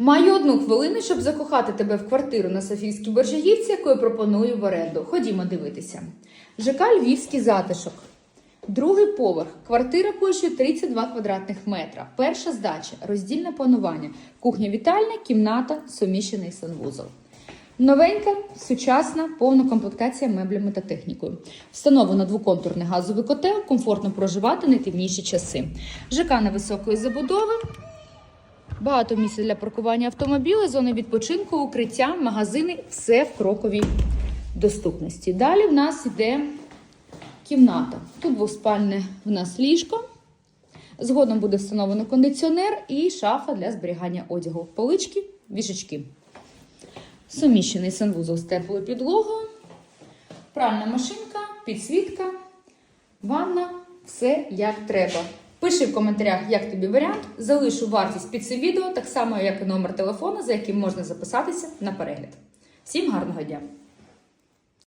Маю одну хвилину, щоб закохати тебе в квартиру на Софійській Боржагівці, яку я пропоную в оренду. Ходімо дивитися. ЖК Львівський затишок. Другий поверх. Квартира площею 32 квадратних метра. Перша здача, роздільне планування, кухня-вітальня, кімната, суміщений санвузол. Новенька, сучасна, повна комплектація меблями та технікою. Встановлено двоконтурний газовий котел, комфортно проживати найтемніші часи. ЖК невисокої забудови, Багато місця для паркування автомобілів, зони відпочинку, укриття, магазини все в кроковій доступності. Далі в нас йде кімната. Тут двоспальне в нас ліжко. Згодом буде встановлено кондиціонер і шафа для зберігання одягу. Полички, вішечки. Суміщений санвузол з теплою підлогою, пральна машинка, підсвітка, ванна, все як треба. Пиши в коментарях, як тобі варіант. Залишу вартість під цим відео, так само як і номер телефону, за яким можна записатися на перегляд. Всім гарного дня!